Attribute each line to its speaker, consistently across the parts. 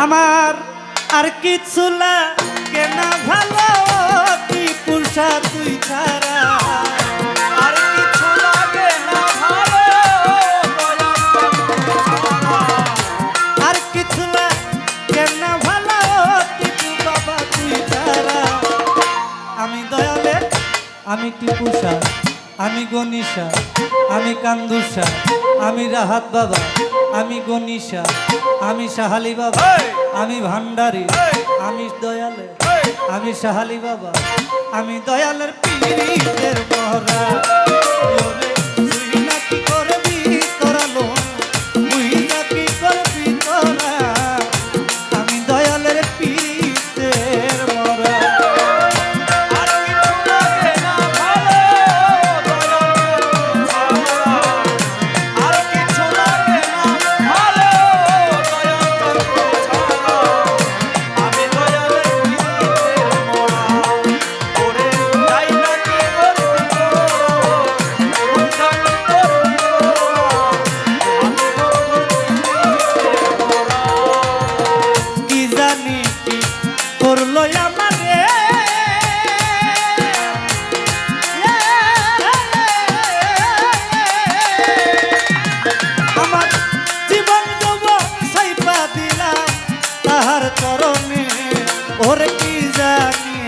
Speaker 1: আমার আর কিছু লাগে না ভালো, কি তুই
Speaker 2: আর
Speaker 1: আর কিছু ভালো তুই ছাড়া। আমি আমি টিপুষা আমি গনিশা আমি কান্দুষা আমি রাহাত বাবা আমি গনিশা আমি সাহালি বাবা আমি ভান্ডারি! আমি দয়ালে আমি সাহালি বাবা আমি দয়ালের পীরের মহরা আমার জীবন যৌবন সাইপা দিলাম তাহার চরণে। ওরে কি জানি?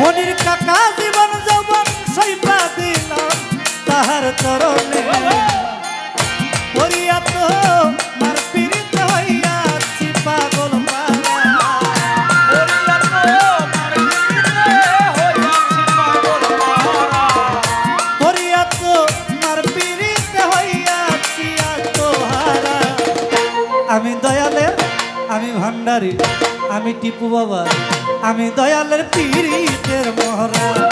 Speaker 1: মনির টিপু বাবা আমি দয়ালের পীড়িতের মহরা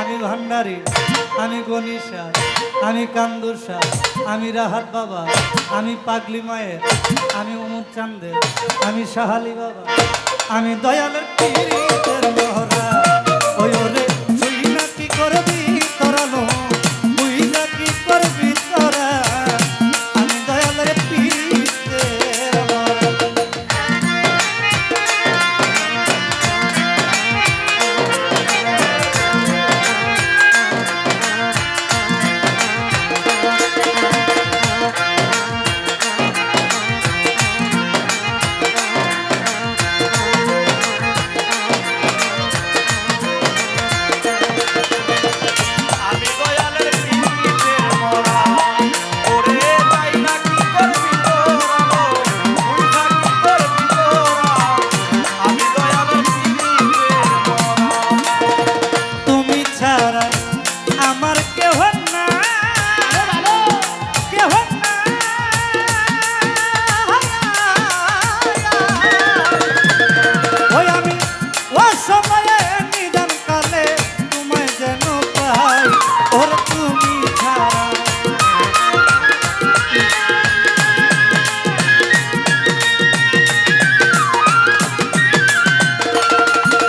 Speaker 1: আমি ভান্ডারি, আমি গণিসা আমি কান্দুরসা আমি রাহাত বাবা, আমি পাগলি মায়ের, আমি উমুদ চান্দের আমি সাহালি বাবা, আমি দয়ালের পীড়িতের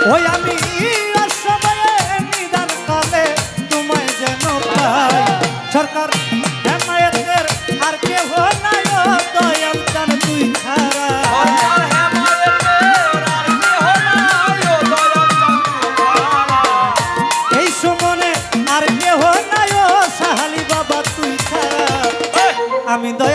Speaker 1: ওই আমি
Speaker 2: সময়ে তোমায় যেন
Speaker 1: সরকার হেমায়তের আর কেহ নাই দয়াল জান এই সমনে
Speaker 2: আর
Speaker 1: কেহ নাই বাবা তুই আমি দয়া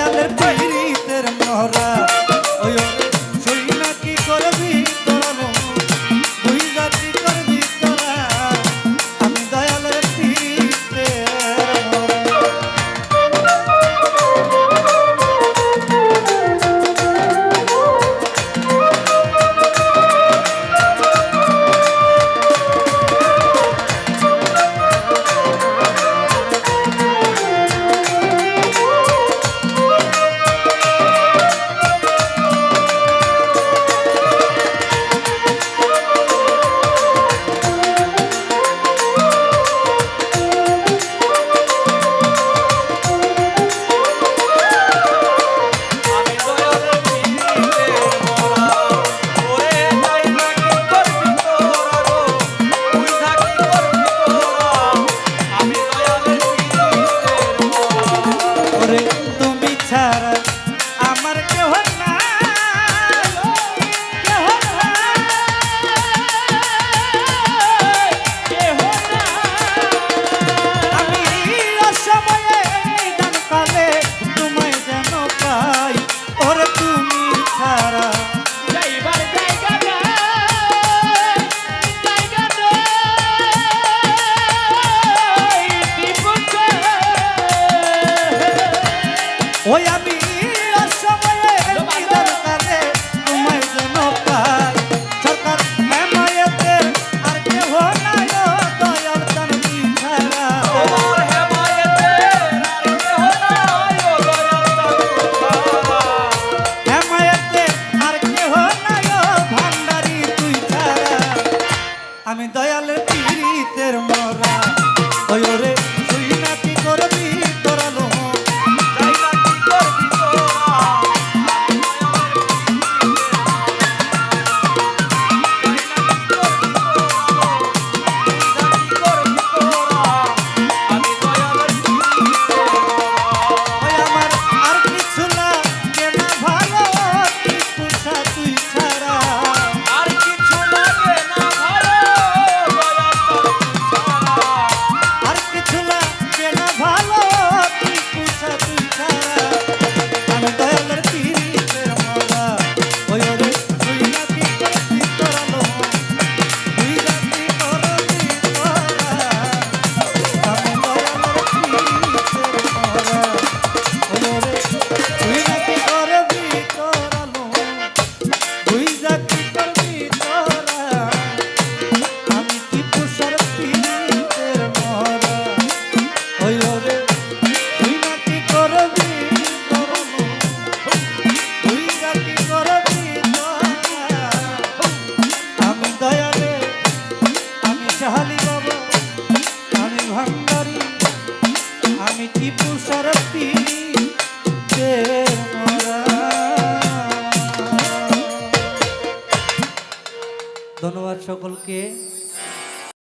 Speaker 1: সকলকে